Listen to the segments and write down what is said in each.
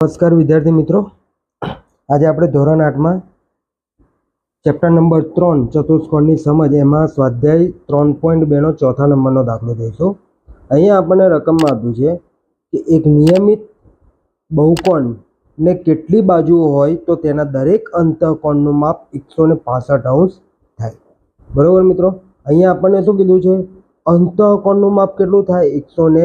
નમસ્કાર વિદ્યાર્થી મિત્રો. આજે આપણે ધોરણ આઠમાં ચેપ્ટર નંબર ત્રણ ચતુષ્કોણની સમજ, એમાં સ્વાધ્યાય ત્રણ પોઈન્ટ બેનો ચોથા નંબરનો દાખલો જોઈશું. અહીંયા આપણને રકમમાં આપ્યું છે કે એક નિયમિત બહુકોણને કેટલી બાજુઓ હોય તો તેના દરેક અંતઃકોણનું માપ એકસો ને પાસઠ અંશ થાય. બરાબર મિત્રો? અહીંયા આપણને શું કીધું છે? અંતઃકોણનું માપ કેટલું થાય? એકસો ને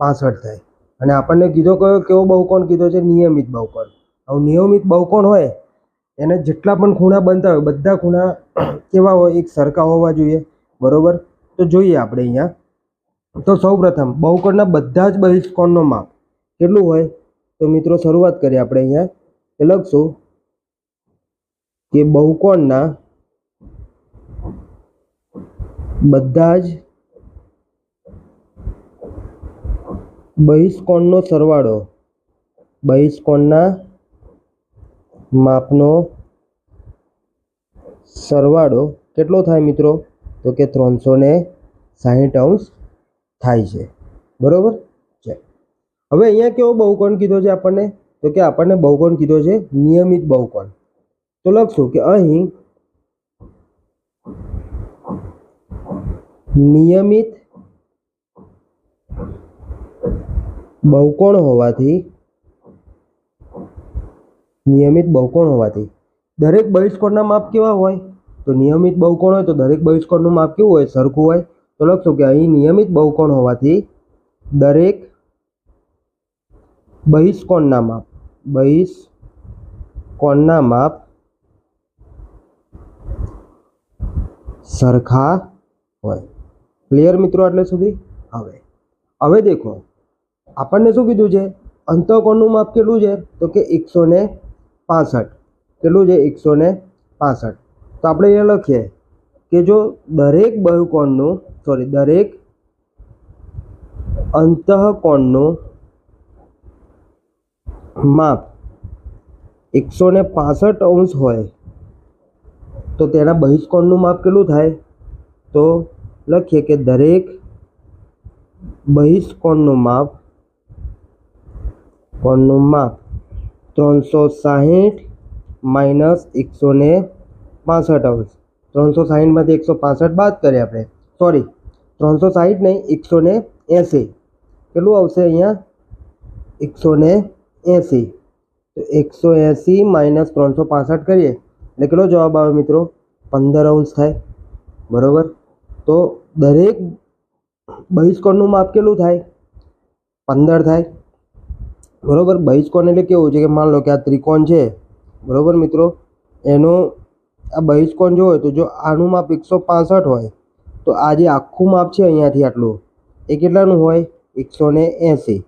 પાસઠ થાય. અને આપણને કીધો કયો કેવો બહુકોણ કીધો છે? નિયમિત બહુકોણ. હવે નિયમિત બહુકોણ હોય, એને જેટલા પણ ખૂણા બનતા હોય, બધા ખૂણા કેવા હોય, એક સરખા હોવા જોઈએ. બરોબર? તો જોઈએ આપણે અહીંયા. તો સૌપ્રથમ, બહુકોણના બધા જ બહિષ્કોણનો માપ કેટલું હોય? તો મિત્રો શરૂઆત કરીએ આપણે અહીંયા. એ લખશું કે બહુકોણના બધા જ બહિષ્કોણનો સરવાળો. બહિષ્કોણના માપનો સરવાળો કેટલો થાય મિત્રો? તો કે ત્રણસો ને સાહીઠ અંશ થાય છે. બરોબર? છે હવે અહીંયા કેવો બહુકોણ કીધો છે આપણને? તો કે આપણને બહુકોણ કીધો છે નિયમિત બહુકોણ. તો લખશું કે અહીં નિયમિત બહુકોણ હોવાથી, નિયમિત બહુકોણ હોવાથી. દરેક બહિષ્કોણના માપ કેવા હોય? તો નિયમિત બહુકોણ હોય તો દરેક બહિષ્કોણનું માપ કેવું હોય? સરખું હોય. તો લખશું કે અહીં નિયમિત બહુકોણ હોવાથી દરેક બહિષ્કોણના માપ બહિષ્કોણના માપ સરખા હોય. ક્લિયર મિત્રો એટલે સુધી? હવે. હવે દેખો. આપણને શું કીધું છે? અંતઃકોણનું માપ કેટલું છે? તો કે એકસો ને પાસઠ. કેટલું છે? એકસો ને પાસઠ. તો આપણે એ લખીએ કે જો દરેક બહુકોણનું સોરી દરેક અંતઃકોણનું માપ એકસો ને પાસઠ અંશ હોય, તો તેના બહિષ્કોણનું માપ કેટલું થાય? તો લખીએ કે દરેક બહિષ્કોણનું માપ કોણનું માપ ત્રણસો સાહીઠ માઇનસ એકસો ને પાસઠ અંશ ત્રણસો સાહીઠમાંથી એકસો પાસઠ બાદ કરીએ આપણે સોરી ત્રણસો સાહીઠ નહીં એકસો ને એંસી કેટલું આવશે અહીંયા એકસો ને એંસી તો એકસો એંસી માઇનસ ત્રણસો પાસઠ કરીએ એટલે કેટલો જવાબ આવે મિત્રો પંદર અંશ થાય બરાબર તો દરેક બહિષ્કોણનું માપ કેટલું થાય પંદર થાય બરોબર? બહિષ્કોણ એટલે કેવું છે કે માન લો કે આ ત્રિકોણ છે, બરાબર મિત્રો? એનો આ બહિષ્કોણ જો હોય તો જો આનું માપ એકસો પાસઠ હોય, તો આ જે આખું માપ છે અહીંયાથી આટલું, એ કેટલાનું હોય? એકસો ને એંસી,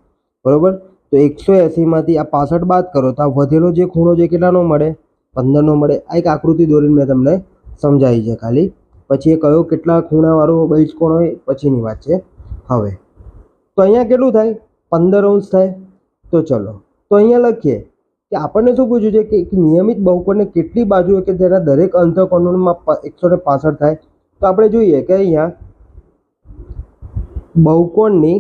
બરાબર? તો એકસો એંસીમાંથી આ પાસઠ બાદ કરો તો આ વધેલો જે ખૂણો છે કેટલાનો મળે? પંદરનો મળે. આ એક આકૃતિ દોરીને મેં તમને સમજાવી છે ખાલી. પછી એ કયો કેટલા ખૂણાવાળો બહિષ્કોણ હોય? પછીની વાત છે. હવે, તો અહીંયા કેટલું થાય? પંદર અંશ થાય. તો ચલો. તો અહીંયા લખીએ કે આપણને શું પૂછ્યું છે કે એક નિયમિત બહુકોણને કેટલી બાજુ હોય કે જેના દરેક અંતઃકોણનું માપ એકસો ને પાસઠ થાય? તો આપણે જોઈએ કે અહીંયા બહુકોણની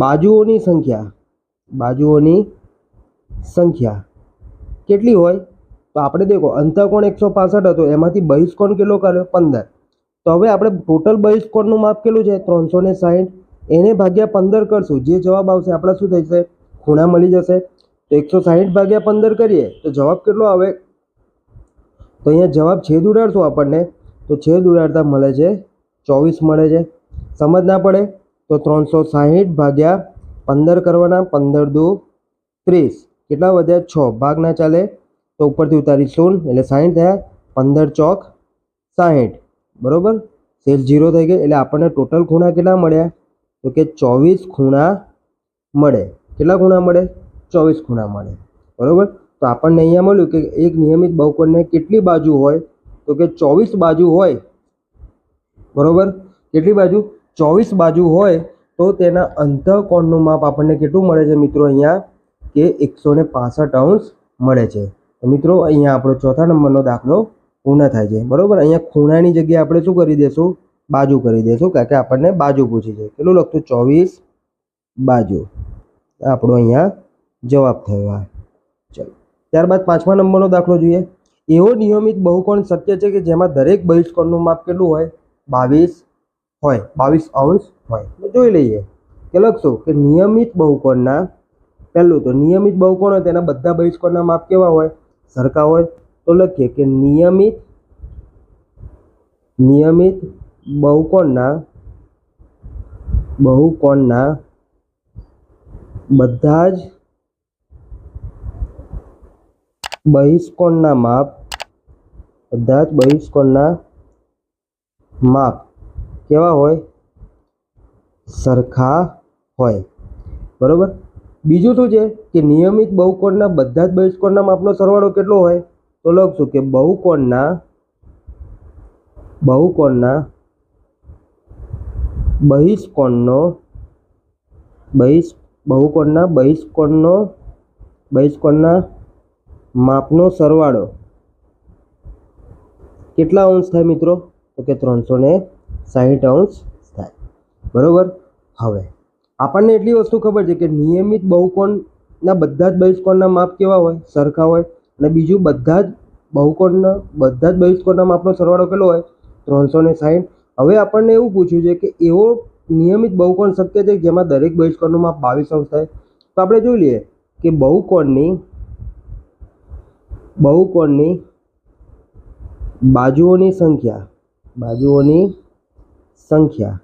બાજુઓની સંખ્યા બાજુઓની સંખ્યા કેટલી હોય? તો આપણે દેખો અંતઃકોણ એકસો પાસઠ હતો, એમાંથી બહિષ્કોણ કેટલો કર્યો? પંદર. તો હવે આપણે ટોટલ બહિષ્કોણનું માપ કેટલું છે? ત્રણસો ને સાહીઠ એને ભાગ્યા પંદર કરશું. જે જવાબ આવશે, આપણા શું થશે? ખૂણા મળી જશે. તો એકસો સાહીઠ ભાગ્યા પંદર કરીએ, તો જવાબ કેટલો આવે? તો અહીંયા જવાબ છેદ ઉડાડશું આપણને. તો છેદ ઉડાડતા મળે છે, ચોવીસ મળે છે. સમજ ના પડે? તો ત્રણસો સાહીઠ ભાગ્યા પંદર કરવાના, પંદર દુ ત્રીસ. કેટલા વધ્યા? છ. ભાગ ના ચાલે. તો ઉપરથી ઉતારી શૂન્ય, એટલે સાહીઠ થયા, પંદર ચોક સાહીઠ. બરોબર? સેલ ઝીરો થઈ ગઈ, એટલે આપણને ટોટલ ખૂણા કેટલા મળ્યા? તો કે ચોવીસ ખૂણા મળે. કેટલા ખૂણા મળે? ચોવીસ ખૂણા મળે. બરાબર? તો આપણને અહીંયા મળ્યું કે એક નિયમિત બહુકોણને કેટલી બાજુ હોય? તો કે ચોવીસ બાજુ હોય. બરાબર? કેટલી બાજુ? ચોવીસ બાજુ હોય તો તેના અંતઃકોણનું માપ આપણને કેટલું મળે છે મિત્રો અહીંયા? કે એકસો ને પાસઠ અંશ મળે છે. મિત્રો, અહીંયા આપણો ચોથા નંબરનો દાખલો પૂર્ણ થાય છે. બરાબર? અહીંયા ખૂણાની જગ્યાએ આપણે શું કરી દઈશું બાજુ કરી દઈશું કારણ કે આપણને બાજુ પૂછી છે કેટલું લખતું? ચોવીસ બાજુ. આપણો અહીંયા જવાબ થયો આ. ચલો. ત્યારબાદ પાંચમા નંબરનો દાખલો જોઈએ. એવો નિયમિત બહુકોણ શક્ય છે કે જેમાં દરેક બહિષ્કોણનું માપ કેટલું હોય? બાવીસ હોય. બાવીસ અંશ હોય. જોઈ લઈએ. કે લખશું કે નિયમિત બહુકોણના પહેલું તો નિયમિત બહુકોણ હોય તેના બધા બહિષ્કોણના માપ કેવા હોય? સરખા હોય. તો લખીએ કે નિયમિત નિયમિત બહુકોણના બહુકોણના બધા જ બહિષ્કોણના માપ, બધા જ બહિષ્કોણના માપ કેવા હોય? સરખા હોય. બરોબર? બીજું શું છે કે નિયમિત બહુકોણના બધા જ બહિષ્કોણના માપનો સરવાળો કેટલો હોય? તો લખશું કે બહુકોણના બહુકોણના બહિષ્કોણનો, બહિષ, બહુકોણના, બહિષ્કોણનો, બહિષ્કોણના માપનો સરવાળો. કેટલા અંશ થાય મિત્રો? તો કે ત્રણસો ને સાહીઠ અંશ થાય. બરાબર? હવે, આપણને એટલી વસ્તુ ખબર છે કે નિયમિત બહુકોણના બધા જ બહિષ્કોણના માપ કેવા હોય? સરખા હોય. અને બીજું, બધા જ બહુકોણના, બધા જ બહિષ્કોણના માપનો સરવાળો કેટલો હોય? ત્રણસો ને સાહીઠ. હવે આપણને એવું પૂછ્યું છે કે એવો નિયમિત બહુકોણ શક્ય છે જેમાં દરેક બહિષ્કોણનું માપ બાવીસ અંશ થાય? તો આપણે જોઈ લઈએ કે બહુકોણની બહુકોણની બાજુઓની સંખ્યા બાજુઓની સંખ્યા.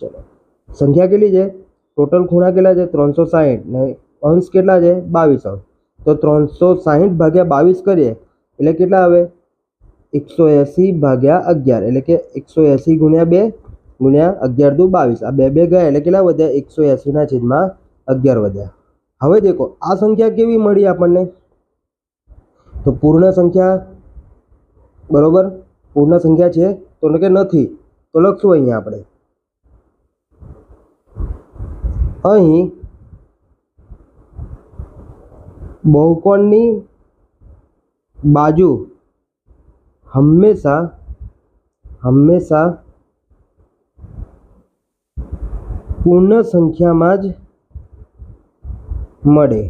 ચલો. સંખ્યા કેટલી છે? ટોટલ ખૂણા કેટલા છે? ત્રણસો સાહીઠ. ને અંશ કેટલા છે? બાવીસ અંશ. તો ત્રણસો સાહીઠ ભાગ્યા બાવીસ કરીએ, એટલે કેટલા આવે? એકસો એંસી ભાગ્યા અગિયાર એટલે કે એકસો એંસી ગુણ્યા બે ગુણ્યા અગિયાર દુ બાવીસ. આ બે બે ગયા એટલે કેટલા વધ્યા? એકસો એંસીના છેદમાં અગિયાર વધ્યા. હવે દેખો, આ સંખ્યા કેવી મળી આપણને? તો પૂર્ણ સંખ્યા, બરોબર? પૂર્ણ સંખ્યા છે, તો કે નથી. તો લખશું અહીંયા આપણે. અહીં બહુકોણની બાજુ હંમેશા હંમેશા પૂર્ણ સંખ્યામાં જ મળે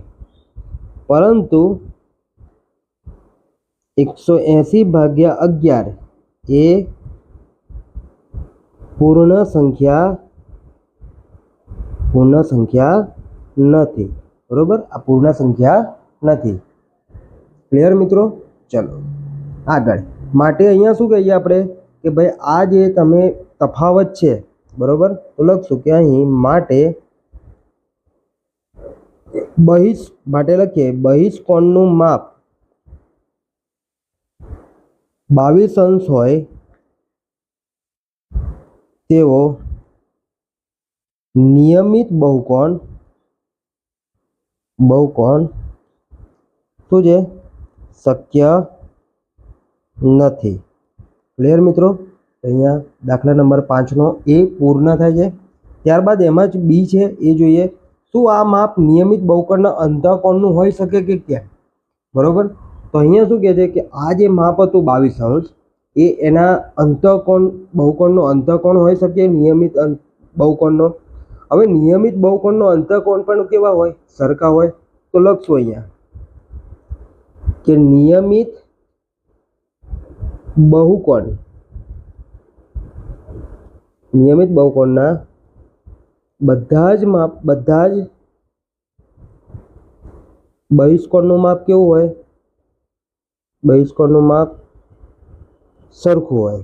પરંતુ એકસો એંસી ભાગ્યા અગિયાર એ પૂર્ણ સંખ્યા પૂર્ણ સંખ્યા નથી બરોબર આ પૂર્ણ સંખ્યા નથી ક્લિયર મિત્રો ચલો આગળ માટે અહીંયા શું કહીએ આપણે? કે ભાઈ, આ જે તમે તફાવત છે, બરોબર? તો લખશું કે અહીં માટે બહિષ, માટે લખીએ, બહિષ્કોણનું માપ બાવીસ અંશ હોય તેવો નિયમિત બહુકોણ બહુકોણ શું છે શક્ય નથી. ક્લિયર મિત્રો? અહીંયા દાખલા નંબર પાંચનો એ પૂર્ણ થાય છે. ત્યારબાદ એમાં જ બી છે, એ જોઈએ. શું આ માપ નિયમિત બહુકોણના અંતઃકોણનું હોઈ શકે કે કેમ બરાબર? તો અહીંયા શું કહે છે કે આ જે માપ હતું બાવીસ અંશ, એ એના અંતઃકોણ, બહુકોણનો અંતઃકોણ હોઈ શકે, નિયમિત બહુકોણનો. હવે નિયમિત બહુકોણનો અંતઃકોણ પણ કેવા હોય? સરખા હોય. તો લખશું અહીંયા કે નિયમિત બહુકોણ. નિયમિત બહુકોણના બધા જ માપ, બધા જ બહિષ્કોણનું માપ કેવું હોય? બહિષ્કોણનું માપ સરખું હોય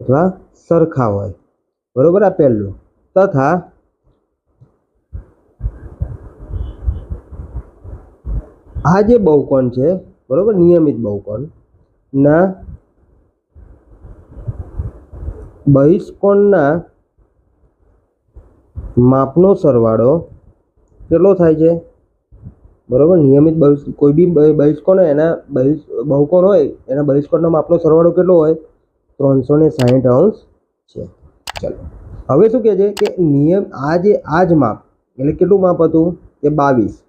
અથવા સરખા હોય. બરોબર આ પહેલું. તથા આ જે બહુકોણ છે, બરોબર, નિયમિત બહુકોણ ના બહિષ્કોણના માપનો સરવાળો કેટલો થાય છે? બરાબર, નિયમિત કોઈ બી બહિ- બહિષ્કોણ હોય એના બહિષ બહુકોણ હોય, એના બહિષ્કોણનો માપનો સરવાળો કેટલો હોય? ત્રણસો ને સાહીઠ અંશ છે. ચલો, હવે શું કહે છે કે નિયમ, આ જે, આ જ માપ, એટલે કેટલું માપ હતું? કે બાવીસ.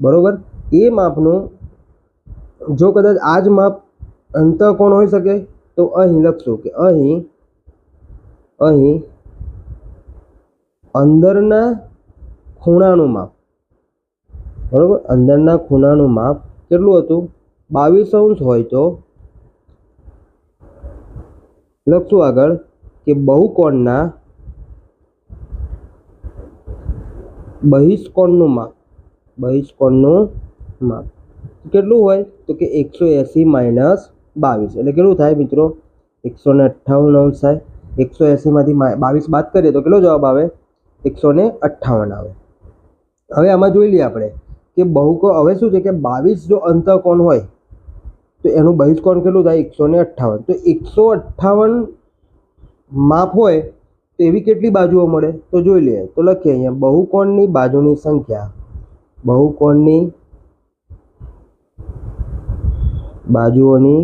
બરાબર? એ માપનું, જો કદાચ આ જ માપ અંતઃકોણ હોઈ શકે? તો અહીં લખશું કે અહીં અહીં અંદરના ખૂણાનું માપ. બરોબર? અંદરના ખૂણાનું માપ કેટલું હતું? બાવીસ અંશ હોય તો લખશું આગળ કે બહુકોણના બહિષ્કોણનું માપ. બહિષ્કોણનું માપ. કેટલું હોય? તો કે એકસો એંસી માઇનસ બાવીસ. એટલે કેટલું થાય મિત્રો? એકસો ને અઠ્ઠાવન અંશ થાય. એકસો એંસીમાંથી બાવીસ બાદ કરીએ તો કેટલો જવાબ આવે? એકસો ને અઠ્ઠાવન આવે. હવે આમાં જોઈ લઈએ આપણે કે બહુકો હવે શું છે કે બાવીસ જો અંતઃકોણ હોય, તો એનું બહિષ્કોણ કેટલું થાય? એકસો ને અઠ્ઠાવન. તો એકસો અઠ્ઠાવન માપ હોય, તો એવી કેટલી બાજુઓ મળે? તો જોઈ લઈએ. તો લખીએ અહીંયા, બહુકોણની બાજુની સંખ્યા. બહુકોણની બાજુઓની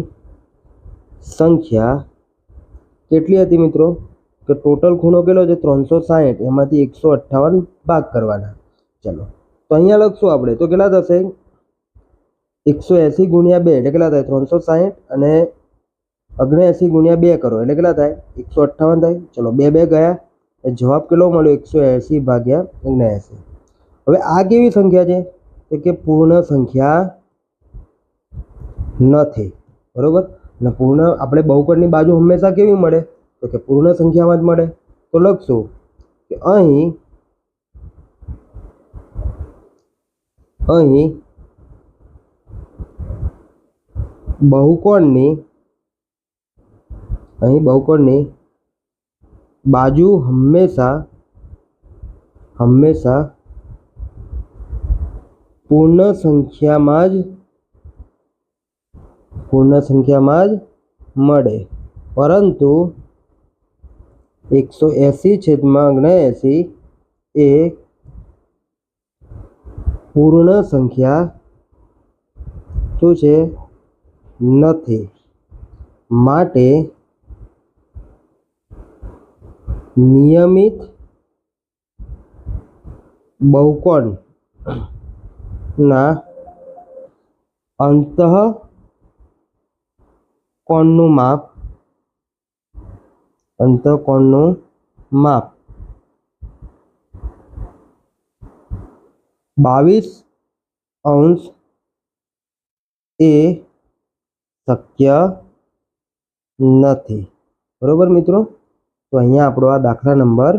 સંખ્યા કેટલી હતી મિત્રો? કે ટોટલ ખૂણો કેટલો છે? ત્રણસો સાહીઠ. એમાંથી એકસો અઠ્ઠાવન ભાગ કરવાના. ચલો. તો અહીંયા લખશું આપણે. તો કેટલા થશે? એકસો એંસી ગુણ્યા બે. એટલે કેટલા થાય? ત્રણસો સાહીઠ. અને અગ્નેએંસી ગુણ્યા બે કરો. એટલે કેટલા થાય? એકસો અઠ્ઠાવન થાય. ચલો, બે બે ગયા. જવાબ કેટલો મળ્યો? એકસો એંસી ભાગ્યા ઓગણએંસી હવે આ કેવી સંખ્યા છે? કે પૂર્ણ સંખ્યા નથી. બરોબર? અને પૂર્ણ આપણે બહુકોણની બાજુ હંમેશા કેવી મળે? તો કે પૂર્ણ સંખ્યામાં જ મળે. તો લખશું કે અહીં અહીં બહુકોણની અહીં બહુકોણની બાજુ હંમેશા હંમેશા પૂર્ણ સંખ્યામાં જ પૂર્ણ સંખ્યામાં જ મળે. પરંતુ એકસો એંસી છેદમાં ઓગણએંસી એ પૂર્ણ સંખ્યા શું છે? નથી. માટે નિયમિત બહુકોણના અંતઃ કોણનું માપ. અંતઃકોણનું માપ. બાવીસ અંશ એ શક્ય નથી. બરોબર મિત્રો? તો અહીંયા આપણો આ દાખલા નંબર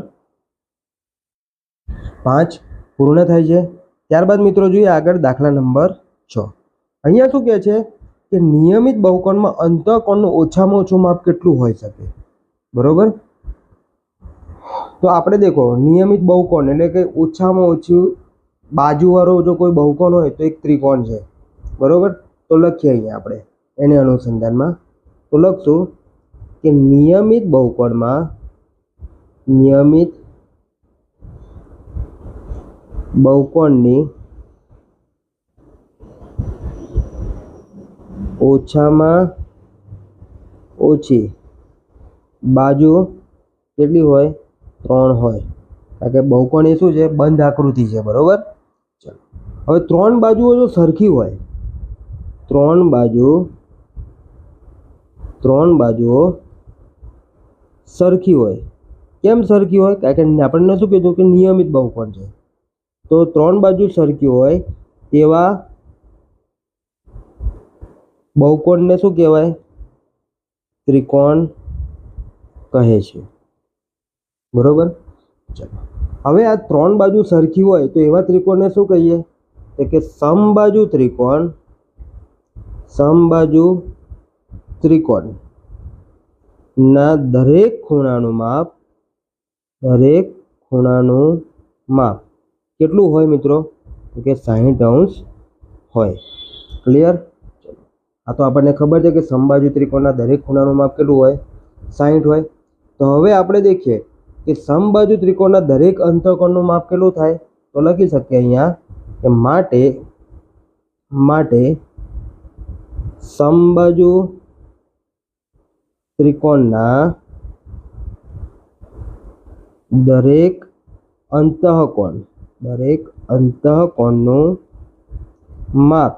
પાંચ પૂર્ણ થાય છે. ત્યારબાદ મિત્રો જોઈએ આગળ દાખલા નંબર છ. અહીંયા શું કહે છે? કે નિયમિત બહુકોણમાં અંતઃકોણનું ઓછામાં ઓછું માપ કેટલું હોઈ શકે? બરોબર? તો આપણે દેખો, નિયમિત બહુકોણ એટલે કે ઓછામાં ઓછું બાજુવાળો જો કોઈ બહુકોણ હોય તો એક ત્રિકોણ છે. બરોબર? તો લખીએ અહીંયા આપણે, એને અનુસંધાનમાં. તો લખશું કે નિયમિત બહુકોણમાં નિયમિત બહુકોણની ઓછામાં ઓછી બાજુ કેટલી હોય? ત્રણ હોય. કારણ કે બહુકોણ એ શું છે? બંધ આકૃતિ છે, બરાબર? ચાલો. હવે ત્રણ બાજુઓ જો સરખી હોય, ત્રણ બાજુ, ત્રણ બાજુઓ સરખી હોય. કેમ સરખી હોય? કારણ કે આપણને શું કીધું કે નિયમિત બહુકોણ છે. તો ત્રણ બાજુ સરખી હોય તેવા બહુકોણને શું કહેવાય? ત્રિકોણ કહે છે. બરોબર? ચલો. હવે આ ત્રણ બાજુ સરખી હોય તો એવા ત્રિકોણને શું કહીએ? તો કે સમબાજુ ત્રિકોણ સમબાજુ ત્રિકોણ. ના, દરેક ખૂણાનું માપ, દરેક ખૂણાનું માપ. કેટલું હોય મિત્રો? તો કે સાહીઠ અંશ હોય. ક્લિયર આ તો આપણને ખબર છે કે સમબાજુ ત્રિકોણના દરેક ખૂણાનું માપ કેટલું હોય? સાહીઠ હોય. તો હવે આપણે દેખીએ કે સમબાજુ ત્રિકોણના દરેક અંતઃકોણનું માપ કેટલું થાય? તો લખી શકીએ અહીંયા કે માટે માટે સમબાજુ ત્રિકોણના દરેક અંતઃકોણ, દરેક અંતઃકોણનું માપ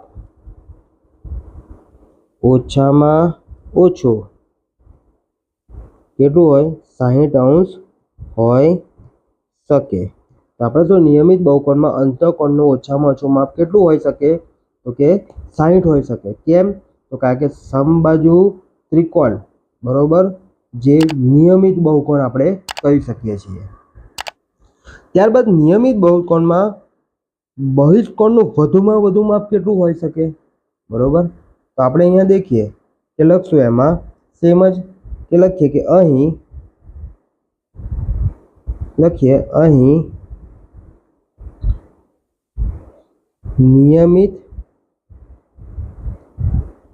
ઓછામાં ઓછો. કેટલું હોય? સાહીઠ અંશ હોય શકે. તો આપણે જો નિયમિત બહુકોણમાં અંતઃકોણનું ઓછામાં ઓછું માપ કેટલું હોઈ શકે? તો કે સાહીઠ હોઈ શકે. કેમ? તો કારણ કે સમબાજુ ત્રિકોણ, બરોબર? જે નિયમિત બહુકોણ આપણે કહી શકીએ છીએ. ત્યારબાદ નિયમિત બહુકોણમાં બહિષ્કોણનું વધુમાં વધુ માપ કેટલું હોઈ શકે? બરોબર? તો આપણે અહીંયા દેખીએ. કે લખશું એમાં સેમ જ કે લખીએ કે અહીં લખીએ અહીં નિયમિત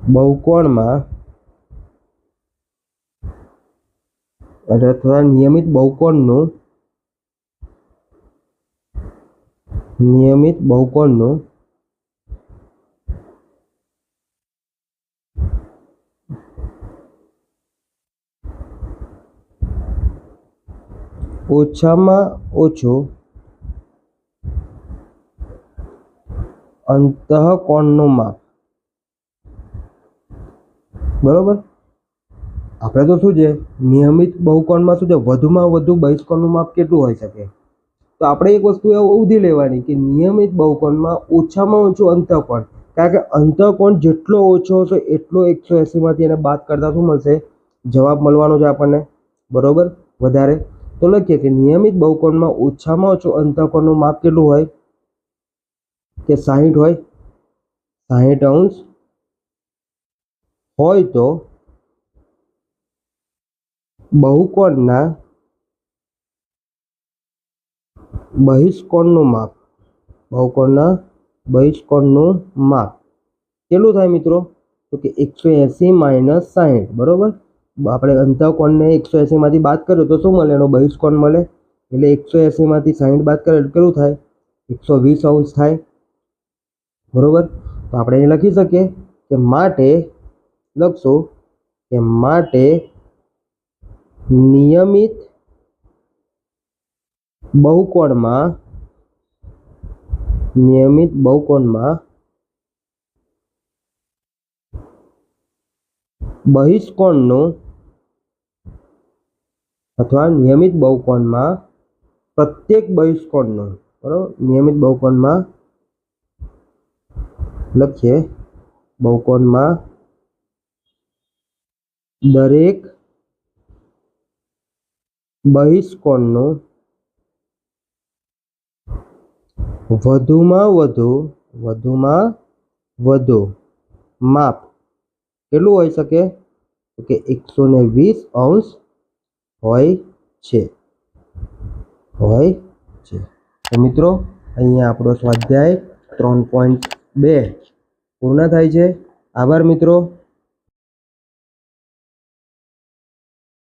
બહુકોણમાં અથવા નિયમિત બહુકોણનું નિયમિત બહુકોણનું ઓછામાં ઓછો અંતઃકોણનું માપ. બરોબર? આપણે તો શું છે? નિયમિત બહુકોણમાં શું છે? વધુમાં વધુ બહિષ્કોણનું માપ કેટલું હોઈ શકે? તો આપણે એક વસ્તુ એવું ઉધી લેવાની કે નિયમિત બહુકોણમાં ઓછામાં ઓછું અંતઃકોણ. કારણ કે અંતઃકોણ જેટલો ઓછો હશે, એટલો એકસો એંસીમાંથી એને બાદ કરતાં શું મળશે? જવાબ મળવાનો છે આપણને. બરોબર? વધારે. તો લખીએ કે નિયમિત બહુકોણમાં ઓછામાં ઓછું અંતઃકોણનું માપ કેટલું હોય? કે સાહીઠ હોય? સાહીઠ અંશ હોય તો બહુકોણના બહિષ્કોણનું માપ, બહુકોણના બહિષ્કોણનું માપ. કેટલું થાય મિત્રો? તો કે એકસો એંસી માઇનસ સાહીઠ, બરોબર? આપણે અંતઃકોણને એકસો એંસીમાંથી બાદ કર્યો તો શું મળે? એનો બહિષ્કોણ મળે? એટલે એકસો એંસીમાંથી સાહીઠ બાદ કરે એટલે કેટલું થાય? એકસો વીસ અંશ થાય. બરાબર? તો આપણે એ લખી શકીએ કે માટે, લખશું કે માટે નિયમિત બહુકોણમાં નિયમિત બહુકોણમાં બહિષ્કોણનું અથવા નિયમિત બહુકોણમાં પ્રત્યેક બહિષ્કોણનો, બરાબર? નિયમિત બહુકોણમાં લખીએ, બહુકોણમાં દરેક બહિષ્કોણનો વધુમાં વધુ વધુમાં વધુ માપ કેટલું હોઈ શકે? કે એકસો વીસ અંશ હોય છે. હોય છે. તો મિત્રો, અહીંયા આપણો સ્વાધ્યાય ત્રણ પોઈન્ટ બે પૂર્ણ થાય છે. આભાર મિત્રો.